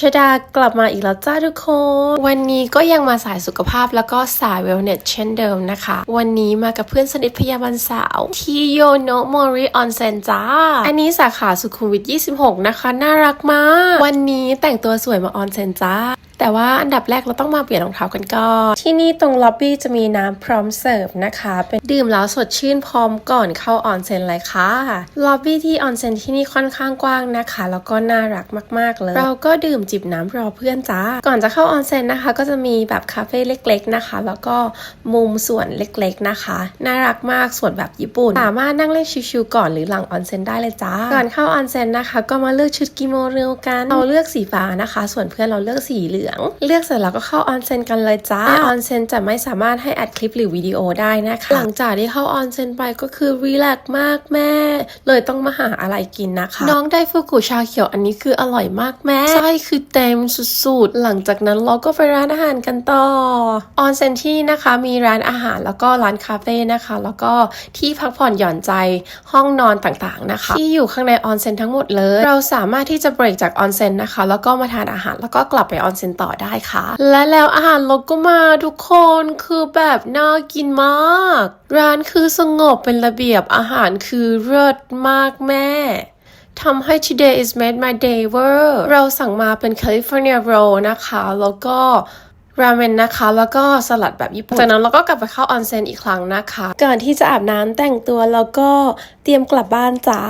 ชดากลับมาอีกแล้วจ้าทุกคน วันนี้ก็ยังมาสายสุขภาพแล้วก็สายเวลเนสเช่นเดิมนะคะ วันนี้มากับเพื่อนสนิทพยาบาลสาวที่โยโนะมอริออนเซนจ้า อันนี้สาขาสุขุมวิท 26 นะคะ น่ารักมาก วันนี้แต่งตัวสวยมาออนเซนจ้า แต่ว่าอันดับแรกเราต้องมาเปลี่ยนรองเท้ากันก่อนที่นี่ตรงล็อบบี้จะมีน้ำพร้อมเสิร์ฟนะคะ เป็นดื่มแล้วสดชื่นพร้อมก่อนเข้าออนเซ็นเลยค่ะล็อบบี้ที่ออนเซ็นที่นี่ค่อนข้างกว้างนะคะ แล้วก็น่ารักมากๆเลย เราก็ดื่มจิบน้ำรอเพื่อนจ้าก่อนจะเข้าออนเซ็นนะคะ ก็จะมีแบบคาเฟ่เล็ก ๆนะคะ แล้วก็มุมสวนเล็กๆนะคะ น่ารักมากสวนแบบญี่ปุ่น สามารถนั่งเล่นชิวๆก่อนหรือหลังออนเซ็นได้เลยจ้าก่อนเข้าออนเซ็นนะคะ ก็มาเลือกชุดกิโมโนกันเราเลือกสีฟ้านะคะ ส่วนเพื่อนเราเลือกสีเหลืองเลือกเสร็จแล้วก็เข้าออนเซ็นกันเลยจ้าออนเซ็นจะไม่สามารถให้อัดคลิปหรือวิดีโอได้นะคะ หลังจากที่เข้าออนเซ็นไปก็คือรีแลกซ์มากแม่ เลยต้องมาหาอะไรกินนะคะ น้องไดฟูกุชาเขียวอันนี้คืออร่อยมากแม่ไส้คือเต็มสุดๆ หลังจากนั้นเราก็ไปร้านอาหารกันต่อออนเซ็นที่นี่นะคะมีร้านอาหารแล้วก็ร้านคาเฟ่นะคะ แล้วก็ที่พักผ่อนหย่อนใจห้องนอนต่างๆนะคะ ที่อยู่ข้างในออนเซ็นทั้งหมดเลย เราสามารถที่จะเบรกจากออนเซ็นนะคะ แล้วก็มาทานอาหารแล้วก็กลับไปออนเซ็นต่อได้ค่ะ และแล้วอาหารเราก็มาทุกคนคือแบบน่ากินมาก ร้านคือสงบเป็นระเบียบอาหารคือเลิศมากแม่ทำให้ today is made my day เวอร์เราสั่งมาเป็น California roll นะคะ แล้วก็ราเมนนะคะ แล้วก็สลัดแบบญี่ปุ่น จากนั้นเราก็กลับไปเข้าออนเซ็นอีกครั้งนะคะ ก่อนที่จะอาบน้ำแต่งตัวแล้วก็เตรียมกลับบ้านจ้า